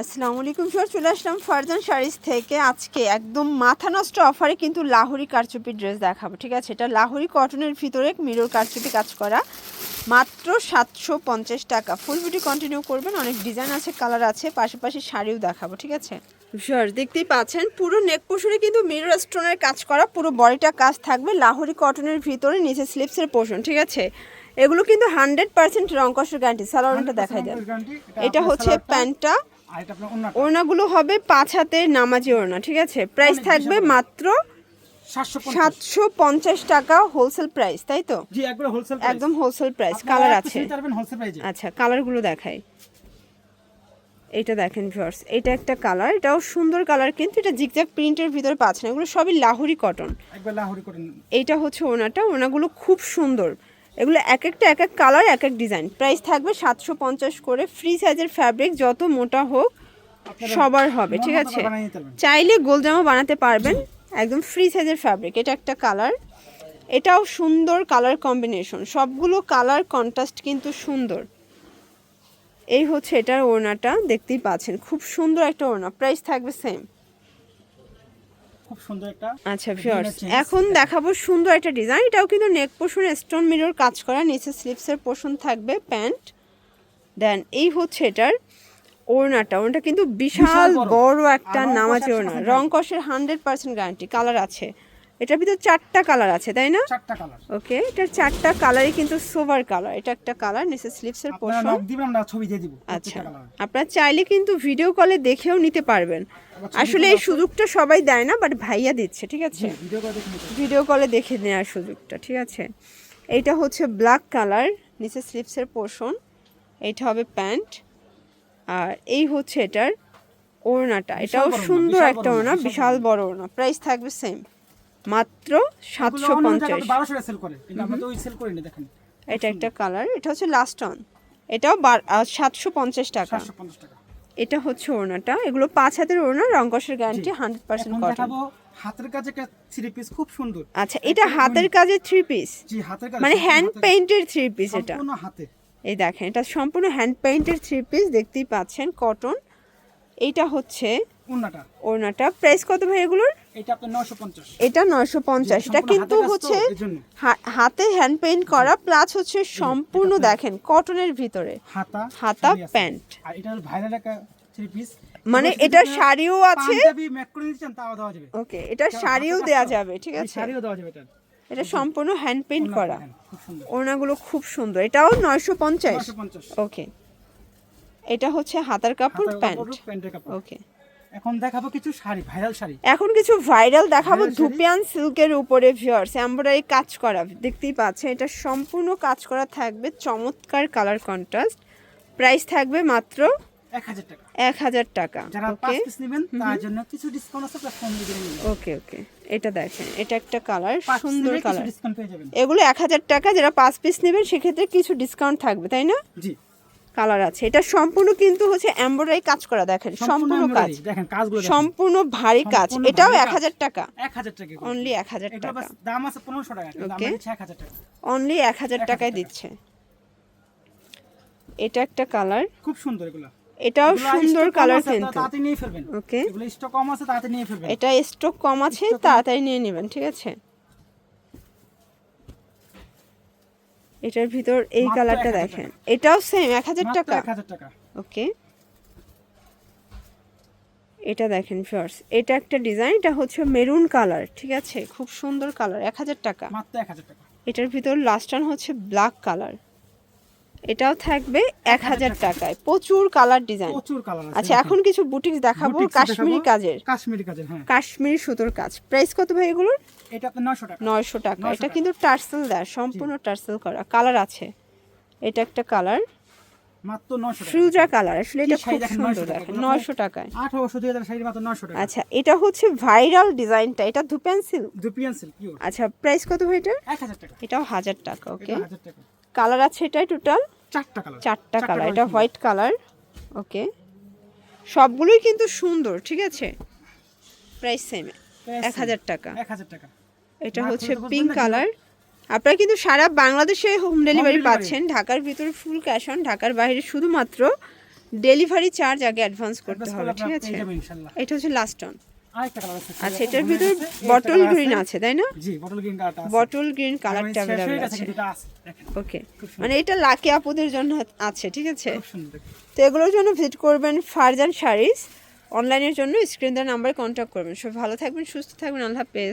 আসসালামু আলাইকুম স্যার চলে আসলাম ফারজান শাড়িজ থেকে। আজকে একদম মাথা নষ্ট অফারে কিন্তু লাহোরি কারচুপি ড্রেস দেখাবো ঠিক আছে? এটা লাহোরি কটনের ভিতরে মিরর কারচুপি কাজ করা। মাত্র সাতশো পঞ্চাশ টাকা। ফুল বিউটি কন্টিনিউ করবেন অনেক ডিজাইন আছে কালার আছে পাশাপাশি শাড়িও দেখাবো ঠিক আছে? স্যার দেখতেই পাচ্ছেন পুরো নেক পোষণে কিন্তু মিরর স্টোনের কাজ করা পুরো বডিটা কাজ থাকবে লাহোরি কটনের ভিতরে নিচে স্লিপসের পোষণ ঠিক আছে? এগুলো কিন্তু হান্ড্রেড পার্সেন্ট রংকসের গ্যারান্টি সালোয়ারটা দেখাই দেন। এটা হচ্ছে প্যান্টটা। ওড়নাগুলো হবে পাঁচ হাতের নামাজি ওড়না ঠিক আছে? প্রাইস থাকবে মাত্র সাতশো পঞ্চাশ। টাকা হোলসেল প্রাইস তাই তো? হোলসেল একদম হোলসেল প্রাইস কালার আছে। আচ্ছা কালারগুলো দেখাই। এটা দেখেন ভিউয়ার্স এটা একটা কালার এটাও সুন্দর কালার কিন্তু এটা জিগজ্যাগ প্রিন্টের ভিতরে পাচ্ছেন এগুলো সবই লাহোরি কটন একবার লাহোরি করেন এইটা হচ্ছে ওনাটা ওনাগুলো খুব সুন্দর। এগুলো এক একটা এক এক কালার এক এক ডিজাইন প্রাইস থাকবে সাতশো পঞ্চাশ করে। ফ্রি সাইজের ফ্যাব্রিক যত মোটা হোক সবার হবে ঠিক আছে। চাইলে গোল জামা বানাতে পারবেন। একদম ফ্রি সাইজের ফ্যাব্রিক এটা একটা কালার এটাও সুন্দর কালার কম্বিনেশন সবগুলো কালার কন্ট্রাস্ট কিন্তু সুন্দর। এই হচ্ছে এটার ওড়নাটা দেখতেই পাচ্ছেন। খুব সুন্দর একটা ওড়না। প্রাইস থাকবে সেম খুব সুন্দর একটা আচ্ছা ভিউয়ার্স এখন দেখাবো সুন্দর একটা ডিজাইন এটাও কিন্তু নেক পোর্শন স্টোন মিরর কাজ করা। নিচে স্লিপসের পোর্শন থাকবে প্যান্ট দেন এই হচ্ছে এটার ওড়নাটা। ওড়নাটা কিন্তু বিশাল বড়। একটা নামাজ ওড়না। রং কষের হান্ড্রেড পার্সেন্ট গ্যারান্টি কালার আছে। এটার ভিতর চারটা কালার আছে তাই না? চারটা কালার ওকে এটার চারটা কালারই কিন্তু সোভার কালার এটা একটা কালার নিচে স্লিপসের আপনারা পোর্শন নক দিবেন আমরা ছবি দিয়ে দিব। আচ্ছা। আপনারা চাইলে কিন্তু ভিডিও কলে দেখেও নিতে পারবেন। আসলে এই সুযোগটা সবাই দেয় না বাট ভাইয়া দিচ্ছে ঠিক আছে? ভিডিও ভিডিও কলে দেখে নেওয়ার সুযোগটা ঠিক আছে? এইটা হচ্ছে ব্ল্যাক কালার নিচে স্লিপসের পোর্শন এইটা হবে প্যান্ট আর এই হচ্ছে এটার ওড়নাটা। এটাও সুন্দর একটা ওড়না, বিশাল বড় ওড়না। প্রাইস থাকবে সেম মাত্র সাতশো পঞ্চাশ। এটা একটা কালার এটা হচ্ছে লাস্ট অন এটাও সাতশো পঞ্চাশ টাকা। এটা হচ্ছে ওড়নাটা। এগুলো পাঁচ হাতের ওড়না রঙ্কসের গ্যারান্টি হান্ড্রেড পার্সেন্ট কটন হাতের একটা থ্রি পিস খুব সুন্দর। আচ্ছা এটা হাতের কাজে থ্রি পিস মানে হ্যান্ড পেইন্টের থ্রি পিস এটা। এই দেখেন এটা সম্পূর্ণ হ্যান্ড পেইন্টের থ্রি পিস দেখতেই পাচ্ছেন কটন এইটা হচ্ছে উন্নাটা ওড়নাটা। প্রাইস কত ভাই এগুলোর? এটা আপনার নয়শো পঞ্চাশ। এটা কিন্তু হচ্ছে হাতে হ্যান্ড পেইন্ট করা প্লাস হচ্ছে সম্পূর্ণ দেখেন কটনের ভিতরে। হাতা হাতা, প্যান্ট। আর এটা ভাইরাল একটা থ্রি পিস মানে এটা শাড়িও আছে। পাঞ্জাবি ম্যাক করে তাও দেওয়া যাবে। ওকে এটা শাড়িও দেওয়া যাবে ঠিক আছে? শাড়িও দেওয়া যাবে এটা। এটা সম্পূর্ণ হ্যান্ড পেইন্ট করা। দেখেন, খুব সুন্দর। এটাও নয়শো পঞ্চাশ? ওকে। এটা হচ্ছে হাতার কাপড় প্যান্ট ওকে। এখন দেখাবো কিছু শাড়ি ভাইরাল শাড়ি। এখন কিছু ভাইরাল দেখাবো ধুপিয়ান সিল্কের উপরে ভিউয়ার্স এমব্রয়ডারি কাজ করা দেখতেই পাচ্ছেন এটা সম্পূর্ণ কাজ করা থাকবে চমৎকার কালার কন্ট্রাস্ট প্রাইস থাকবে মাত্র এক হাজার টাকা। ওকে পাঁচ পিস নেবেন তার জন্য কিছু ডিসকাউন্ট আছে প্লাস কম দিয়ে ওকে ওকে এটা দেখেন এটা একটা কালার সুন্দর কালার এগুলো এক হাজার টাকা যারা পাঁচ পিস নেবেন সেক্ষেত্রে কিছু ডিসকাউন্ট থাকবে তাই না? জি। কালার আছে। এটা সম্পূর্ণ কিন্তু হচ্ছে এমব্রয়ডারি কাজ করা দেখেন সম্পূর্ণ কাজ। দেখেন কাজগুলো সম্পূর্ণ ভারী কাজ। এটাও ভারী এক কাজ। হাজার টাকা। এক হাজার টাকা অনলি এক হাজার এগুলো টাকা। বাস দাম আছে পনেরোশো টাকা দিচ্ছি এক হাজার টাকা। অনলি এক হাজার 1000 টাকায় দিচ্ছে। এটা একটা কালার। খুব সুন্দর এগুলো। এটাও সুন্দর কালার আছে, কিন্তু। তাড়াতাড়ি নিয়ে ফেলবেন। ওকে এগুলো স্টক কম আছে তাড়াতাড়ি নিয়ে ফেলবেন। এটা স্টক কম আছে তাড়াতাড়ি নিয়ে নেবেন ঠিক আছে? এটার ভিতর এই কালারটা দেখেন। এটাও সেম এক হাজার টাকা? ওকে এটা দেখেন ফার্স এটা একটা ডিজাইন এটা হচ্ছে মেরুন কালার ঠিক আছে? খুব সুন্দর কালার এক হাজার টাকা। এটার ভিতর লাস্ট হচ্ছে ব্ল্যাক কালার এটাও থাকবে এক হাজার টাকায়। প্রচুর কালার ডিজাইন প্রচুর কালার আছে আচ্ছা এখন কিছু বুটিক দেখাবো কাশ্মীরি কাজের। কাশ্মীরি কাজের হ্যাঁ। কাশ্মীরি সুতোর কাজ। প্রাইস কত ভাই এগুলোর? এটা আপনার টাকা। নয়শো টাকা। এটা কিন্তু টার্সেল দেয় সম্পূর্ণ টার্সেল করা। কালার আছে। এটা একটা কালার। মাত্র কালার। আসলে এটা খুব সুন্দর দেখেন। টাকায়। শাড়ি মাত্র টাকা। আচ্ছা এটা হচ্ছে ভাইরাল ডিজাইনটা। এটা সিল্ক। পিওর আচ্ছা প্রাইস কত ভাই এটা টাকা। এটাও টাকা ওকে টাকা। কালার আছে এটাই টোটাল চারটা কালার। চারটা কালার। এটা হোয়াইট কালার ওকে সবগুলোই কিন্তু সুন্দর ঠিক আছে? প্রাইস সেম এক হাজার টাকা। এটা হচ্ছে পিঙ্ক কালার আপনারা কিন্তু সারা বাংলাদেশে হোম ডেলিভারি পাচ্ছেন। ঢাকার ভিতরে ফুল ক্যাশ অন ঢাকার বাইরে শুধুমাত্র ডেলিভারি চার্জ আগে অ্যাডভান্স করতে হবে ঠিক আছে। এটা হচ্ছে লাস্ট অন আচ্ছা এটার ভিতরে বটল গ্রিন আছে। তাই না? বটল গ্রিন কালারটা আছে। অ্যাভেলেবল ওকে মানে এটা লাকি আপুদের জন্য আছে ঠিক আছে। তো এগুলোর জন্য ভিজিট করবেন ফারজান শাড়িজ অনলাইনের জন্য স্ক্রিন দেওয়ার নাম্বারে কন্ট্যাক্ট করবেন। সব ভালো থাকবেন সুস্থ থাকবেন আল্লাহ হাফেজ।